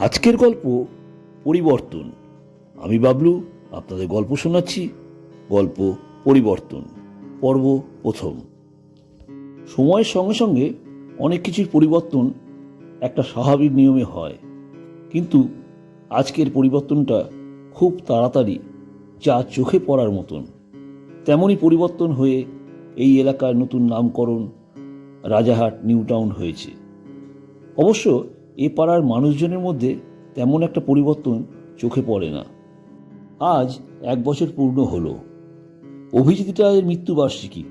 আজকের গল্প পরিবর্তন। আমি বাবলু, আপনাদের গল্প শোনাচ্ছি। গল্প পরিবর্তন, পর্ব প্রথম। সময়ের সঙ্গে সঙ্গে অনেক কিছুর পরিবর্তন একটা স্বাভাবিক নিয়মে হয়। কিন্তু আজকের পরিবর্তনটা খুব তাড়াতাড়ি যা চোখে পড়ার মতন। তেমনই পরিবর্তন হয়ে এই এলাকার নতুন নামকরণ রাজাহাট নিউ টাউন হয়েছে। অবশ্য এ পাড়ার মানুষজনের মধ্যে তেমন একটা পরিবর্তন চোখে পড়ে না। আজ এক বছর পূর্ণ হলো। অভিজিৎ রায়ের মৃত্যুবার্ষিকী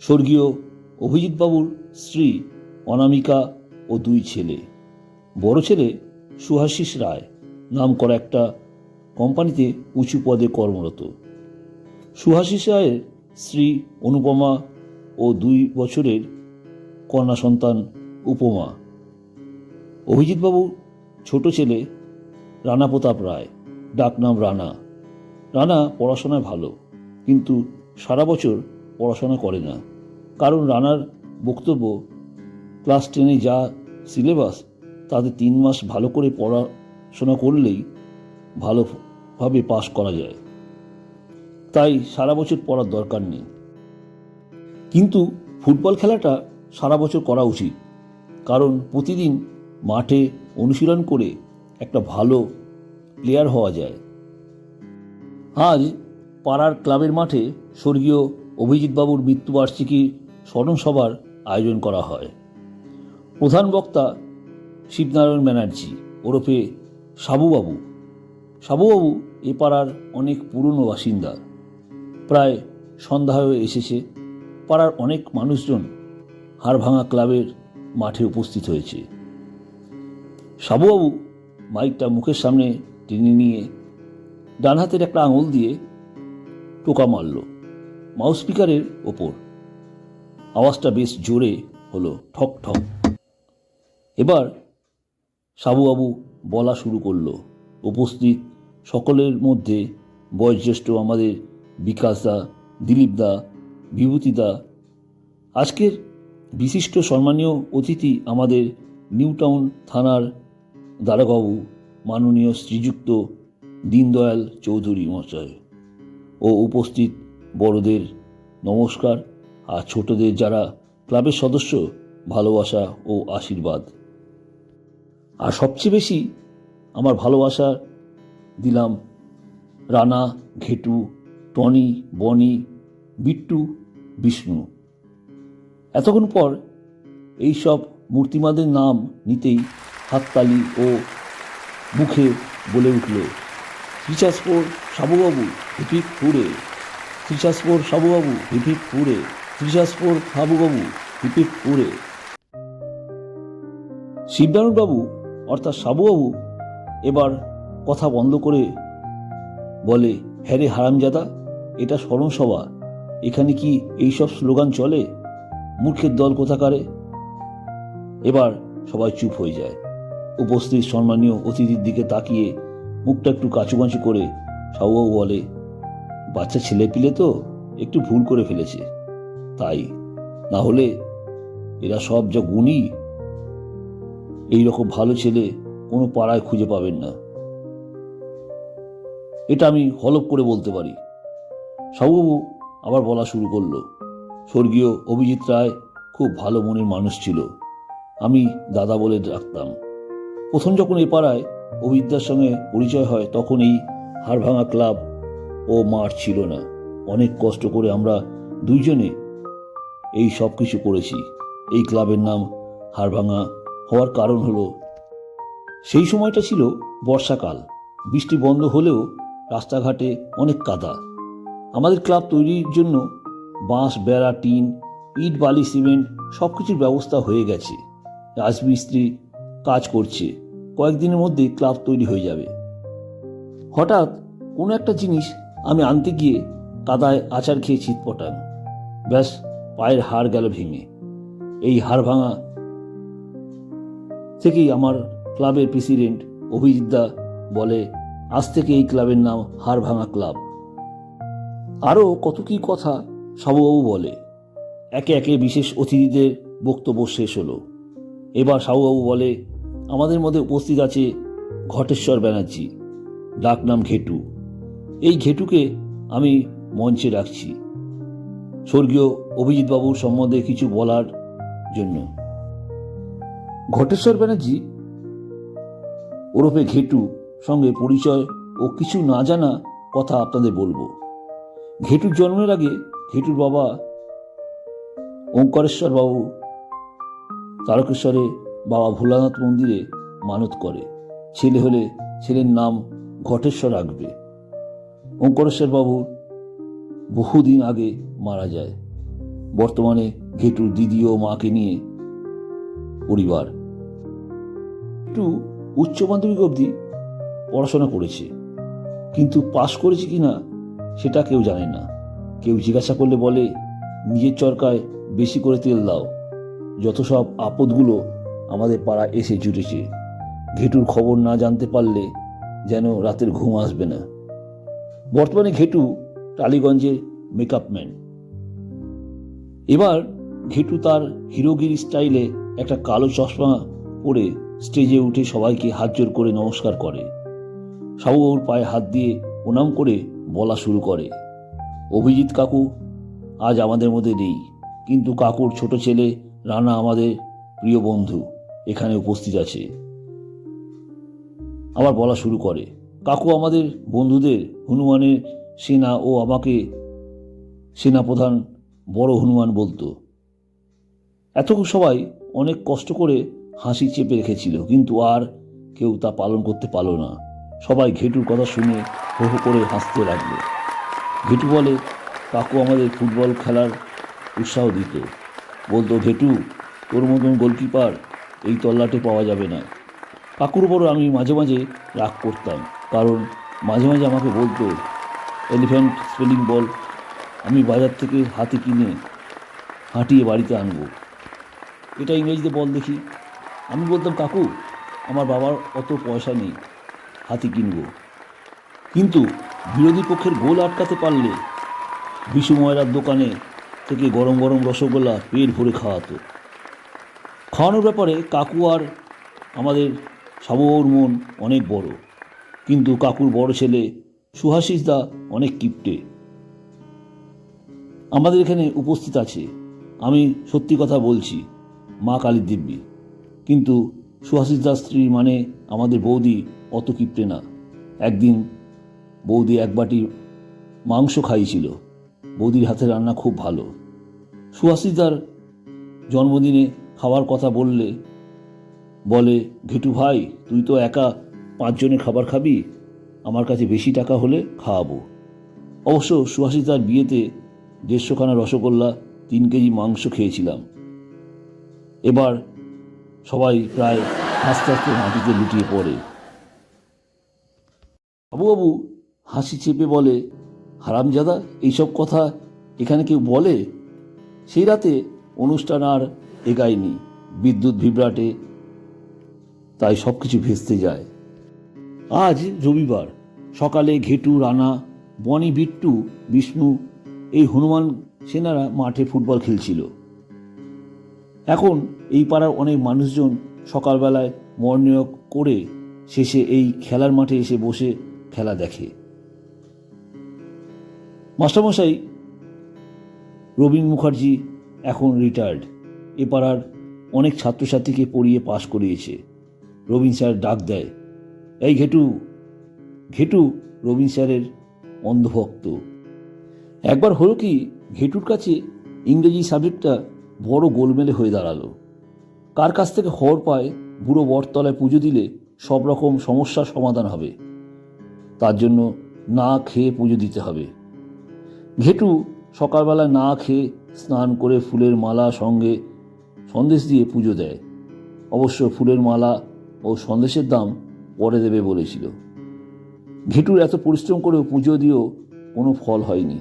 স্বর্গীয় অভিজিৎবাবুর স্ত্রী অনামিকা ও দুই ছেলে। বড় ছেলে সুহাশিস রায় নাম করা একটা কোম্পানিতে উঁচু পদে কর্মরত। সুহাশিস রায়ের স্ত্রী অনুপমা ও দুই বছরের কন্যা সন্তান উপমা। অভিজিৎবাবু ছোট ছেলে, রানা প্রতাপ রায় ডাকনাম রানা। রানা পড়াশোনায় ভালো, কিন্তু সারা বছর পড়াশোনা করে না। কারণ রানার বক্তব্য, ক্লাস টেনে যা সিলেবাস, তাতে তিন মাস ভালো করে পড়াশোনা করলেই ভালোভাবে পাশ করা যায়। তাই সারা বছর পড়ার দরকার নেই। কিন্তু ফুটবল খেলাটা সারা বছর করা উচিত, কারণ প্রতিদিন মাঠে অনুশীলন করে একটা ভালো প্লেয়ার হওয়া যায়। আজ পাড়ার ক্লাবের মাঠে স্বর্গীয় অভিজিৎবাবুর মৃত্যুবার্ষিকী স্মরণসভার আয়োজন করা হয়। প্রধান বক্তা শিবনারায়ণ ব্যানার্জি, ওরফে সাবুবাবু। সাবুবাবু এ পাড়ার অনেক পুরনো বাসিন্দা। প্রায় সন্ধ্যা হয়ে এসেছে। পাড়ার অনেক মানুষজন হাড়ভাঙা ক্লাবের মাঠে উপস্থিত হয়েছে। সাবুবাবু মাইকটা মুখের সামনে টেনে নিয়ে ডান হাতের একটা আঙুল দিয়ে টোকা মারল মাউস স্পিকারের ওপর। আওয়াজটা বেশ জোরে হলো ঠক ঠক। এবার সাবুবাবু বলা শুরু করল, উপস্থিত সকলের মধ্যে বয়োজ্যেষ্ঠ আমাদের বিকাশ দা দিলীপ দা বিভূতি দা আজকের বিশিষ্ট সম্মানীয় অতিথি আমাদের নিউটাউন থানার দারোগাবু মাননীয় শ্রীযুক্ত দীনদয়াল চৌধুরী মহাশয় ও উপস্থিত বড়দের নমস্কার আর ছোটদের যারা ক্লাবের সদস্য, ভালোবাসা ও আশীর্বাদ। আর সবচেয়ে বেশি আমার ভালোবাসা দিলাম রানা, ঘেটু, টনি, বনি, বিট্টু, বিষ্ণু। এতক্ষণ পর এইসব মূর্তিমাদের নাম নিতেই হাততালি ও মুখে বলে উঠল ত্রিচাসপুর সাবুবাবু হিপিপ পুরে ত্রিচাসপুর সাবুবাবু হিপিপ পুরে ত্রিচাসপুর সাবুবাবু হিপিপ পুরে শিবনারায়ণবাবু, অর্থাৎ সাবুবাবু, এবার কথা বন্ধ করে বলে হ্যারে হারামজাদা, এটা স্মরণসভা। এখানে কি এইসব স্লোগান চলে? মূর্খের দল কোথাকারে? এবার সবাই চুপ হয়ে যায়। উপস্থিত সম্মানীয় অতিথির দিকে তাকিয়ে মুখটা একটু কাঁচুমাচু করে সাবুবাবু বলে, বাচ্চা ছেলে পিলে তো একটু ভুল করে ফেলেছে। তাই না হলে এরা সব যা গুণী এইরকম ভালো ছেলে কোনো পাড়ায় খুঁজে পাবেন না। এটা আমি হলপ করে বলতে পারি। সাবুবাবু আবার বলা শুরু করল, স্বর্গীয় অভিজিৎ রায় খুব ভালো মনের মানুষ ছিল। আমি দাদা বলে ডাকতাম। প্রথম যখন এ পাড়ায় অভিজ্ঞার সঙ্গে পরিচয় হয়, তখন এই হাড়ভাঙা ক্লাব ও মাঠ ছিল না। অনেক কষ্ট করে আমরা দুইজনে এই সব কিছু করেছি। এই ক্লাবের নাম হাড়ভাঙা হওয়ার কারণ হলো, সেই সময়টা ছিল বর্ষাকাল। বৃষ্টি বন্ধ হলেও রাস্তাঘাটে অনেক কাদা। আমাদের ক্লাব তৈরির জন্য বাঁশ, বেড়া, টিন, ইট, বালি, সিমেন্ট সব কিছুর ব্যবস্থা হয়ে গেছে। রাজমিস্ত্রি কাজ করছে। কয়েকদিনের মধ্যেই ক্লাব তৈরি হয়ে যাবে। হঠাৎ কোনো একটা জিনিস আমি আনতে গিয়ে কাদায় আচার খেয়ে ছিটপটান ব্যাস, পায়ের হাড় গেল ভেঙে। এই হাড় ভাঙা থেকেই আমার ক্লাবের প্রেসিডেন্ট অভিজিৎ দা বলে, আজ থেকে এই ক্লাবের নাম হাড় ভাঙা ক্লাব। আরও কত কী কথা সাবুবাবু বলে। একে একে বিশেষ অতিথিদের বক্তব্য শেষ হলো। এবার সাবুবাবু বলে আমাদের মধ্যে উপস্থিত আছে ঘটেশ্বর ব্যানার্জি, ডাক নাম ঘেটু। এই ঘেটুকে আমি মঞ্চে রাখছি। স্বর্গীয় অভিজিৎ বাবুর সম্বন্ধে কিছু বলার জন্য। ঘটেশ্বর ব্যানার্জি ওরফে ঘেটু সঙ্গে পরিচয় ও কিছু না জানা কথা আপনাদের বলব। ঘেটুর জন্মের আগে ঘেটুর বাবা ওঙ্কারেশ্বর বাবু তারকেশ্বরে বাবা ভোলানাথ মন্দিরে মানত করে। ছেলে হলে ছেলের নাম ঘটেশ্বর রাখবে। ওঙ্কারেশ্বর বাবু বহুদিন আগে মারা যায়। বর্তমানে ঘেটুর দিদি ও মাকে নিয়ে পরিবার। একটু উচ্চ মাধ্যমিক অবধি পড়াশোনা করেছে। কিন্তু পাশ করেছে কি না সেটা কেউ জানে না। কেউ জিজ্ঞাসা করলে বলে, নিজের চরকায় বেশি করে তেল দাও। যত সব আপদগুলো আমাদের পাড়া এসে জুটেছে। ঘেটুর খবর না জানতে পারলে যেন রাতের ঘুম আসবে না। বর্তমানে ঘেটু টালিগঞ্জের মেকআপ ম্যান এবার ঘেটু তার হিরোগিরি স্টাইলে একটা কালো চশমা পরে স্টেজে উঠে সবাইকে হাত জোর করে নমস্কার করে। সাবুবাবুর পায়ে হাত দিয়ে প্রণাম করে বলা শুরু করে। অভিজিৎ কাকু, আজ আমাদের মধ্যে নেই, কিন্তু কাকুর ছোট ছেলে রানা আমাদের প্রিয় বন্ধু। এখানে উপস্থিত আছে। আবার বলা শুরু করে, কাকু আমাদের বন্ধুদের হনুমানের সেনা ও আমাকে সেনাপ্রধান বড় হনুমান বলতো। এত সবাই অনেক কষ্ট করে হাসি চেপে রেখেছিল, কিন্তু আর কেউ তা পালন করতে পারল না। সবাই ঘেটুর কথা শুনে হো হো করে হাসতে লাগল। ঘেটু বলে, কাকু আমাদের ফুটবল খেলার উৎসাহ দিত। বলতো, ঘেটু, তোর মতন গোলকিপার এই তল্লাটে পাওয়া যাবে না। কাকুর উপরও আমি মাঝে মাঝে রাগ করতাম, কারণ মাঝে মাঝে আমাকে বলতো এলিফ্যান্ট স্পেলিং বল, আমি বাজার থেকে হাতে কিনে হাঁটিয়ে বাড়িতে আনব। এটা ইংরেজিতে বল দেখি। আমি বলতাম, কাকু, আমার বাবার অত পয়সা নেই, হাতি কিনবো। কিন্তু বিরোধী পক্ষের গোল আটকাতে পারলে বিশু ময়রার দোকানে থেকে গরম গরম রসগোল্লা পেট ভরে খাওয়াতো। খাওয়ানোর ব্যাপারে কাকু আর আমাদের সাবুর মন অনেক বড়। কিন্তু কাকুর বড় ছেলে সুহাসিস দা অনেক কিপটে। আমাদের এখানে উপস্থিত আছে। আমি সত্যি কথা বলছি, মা কালীর দিব্যি কিন্তু সুহাসিস দাস স্ত্রী মানে আমাদের বৌদি অত কিপটে না। একদিন বৌদি এক বাটি মাংস খাইছিল। বৌদির হাতে রান্না খুব ভালো। সুহাসিসদার জন্মদিনে খাওয়ার কথা বললে। বলে, ঘেটু ভাই, তুই তো একা পাঁচজনের খাবার খাবি? আমার কাছে বেশি টাকা হলে খাওয়াবো। অবশ্য সুহাসিসদার বিয়েতে দেড়শোখানা রসগোল্লা, তিন কেজি মাংস খেয়েছিলাম। এবার সবাই প্রায় হাসতে হাসতে মাটিতে লুটিয়ে পড়ে। বাবু হাসি চেপে বলে, হারামজাদা, এইসব কথা এখানে কেউ বলে? সেই রাতে অনুষ্ঠান আর এগায়নি। বিদ্যুৎ ভিবরাটে তাই সব কিছু ভেস্তে যায়। আজ রবিবার, সকালে ঘেটু, রানা, বনি, বিট্টু, বিষ্ণু, এই হনুমান সেনারা মাঠে ফুটবল খেলছিল। এখন এই পাড়ার অনেক মানুষজন সকালবেলায় মর্নিং করে শেষে এই খেলার মাঠে এসে বসে খেলা দেখে। মাস্টারমশাই, রবীন মুখার্জি এখন রিটায়ার্ড এ পাড়ার অনেক ছাত্রছাত্রীকে পড়িয়ে পাশ করিয়েছে। রবীন স্যার ডাক দেয়, এই ঘেটু ঘেটু, রবীন স্যারের অন্ধভক্ত। একবার হলো কি ঘেটুর কাছে ইংরেজি সাবজেক্টটা বড় গোলমেলে হয়ে দাঁড়াল। কার কাছ থেকে খবর পায় বুড়ো বটতলায় পুজো দিলে সব রকম সমস্যার সমাধান হবে। তার জন্য না খেয়ে পুজো দিতে হবে। ঘেটু সকালবেলা না খেয়ে স্নান করে ফুলের মালা সঙ্গে সন্দেশ দিয়ে পুজো দেয়। অবশ্য ফুলের মালা ও সন্দেশের দাম পরে দেবে বলেছিল। ঘেটুর এত পরিশ্রম করেও পুজো দিয়েও কোনো ফল হয়নি।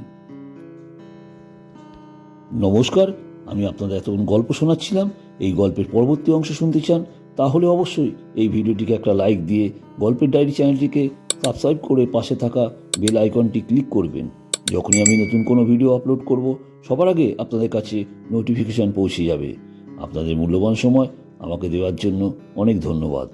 নমস্কার, আমি আপনাদের এতক্ষণ গল্প শোনাচ্ছিলাম। এই গল্পের পরবর্তী অংশ শুনতে চান, তাহলে অবশ্যই এই ভিডিওটিকে একটা লাইক দিয়ে গল্পের ডায়েরি চ্যানেলটিকে সাবস্ক্রাইব করে পাশে থাকা বেল আইকনটি ক্লিক করবেন। যখনই আমি নতুন কোনো ভিডিও আপলোড করব, সবার আগে আপনাদের কাছে নোটিফিকেশন পৌঁছে যাবে। আপনাদের মূল্যবান সময় আমাকে দেওয়ার জন্য অনেক ধন্যবাদ।